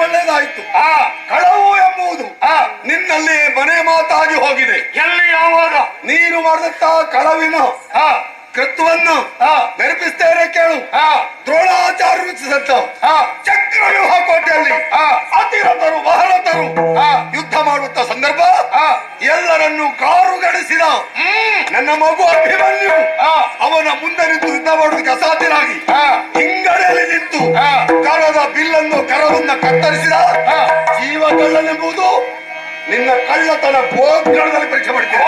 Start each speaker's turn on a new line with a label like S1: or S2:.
S1: ಒಳ್ಳೇದಾಯ್ತು. ಕಳವು ಎಂಬುದು. ಮನೆ ಮಾತಾಗಿ ಹೋಗಿದೆ.
S2: ಎಲ್ಲಿ ಯಾವಾಗ?
S1: ನೀನು ಮಾಡಿದಂತ ಕಳವಿನ
S2: ಹಾ.
S1: ಕೃತ್ಯವನ್ನು
S2: ಆ,
S1: ನೆನಪಿಸ್ತೇನೆ ಕೇಳು.
S2: ಹಾ.
S1: ದ್ರೋಣಾಚಾರ್ಯ ರಚಿಸಿದಂತ
S2: ಹಾ.
S1: ಚಕ್ರವ್ಯೂಹ ಕೋಟೆಯಲ್ಲಿ ಅತಿರಥರು ಬಹಳತರು
S2: ಆ,
S1: ಯುದ್ಧ ಮಾಡುವಂತ ಸಂದರ್ಭ ಎಲ್ಲರನ್ನು ಕಾರುಗಡಿಸಿದ
S2: ಹ್ಮ್,
S1: ನನ್ನ ಮಗು ಅಭಿಮನ್ಯು ಅವನ ಮುಂದೆ ನಿಂತು ಯುದ್ಧ ಮಾಡುವುದಕ್ಕೆ ಅಸಾಧ್ಯನಾಗಿ ಹಿಂಗಡೆಯಲ್ಲಿ ನಿಂತು. ಕರದ ಬಿಲ್ಲನ್ನು ಕರವನ್ನ ಕತ್ತರಿಸಿದ. ಜೀವ ಕಳ್ಳನೆಂಬುದು ನಿನ್ನ ಕಳ್ಳತನ ಭೋಗ್ರಣದಲ್ಲಿ ಪರೀಕ್ಷೆ
S2: ಮಾಡ್ತೀನಿ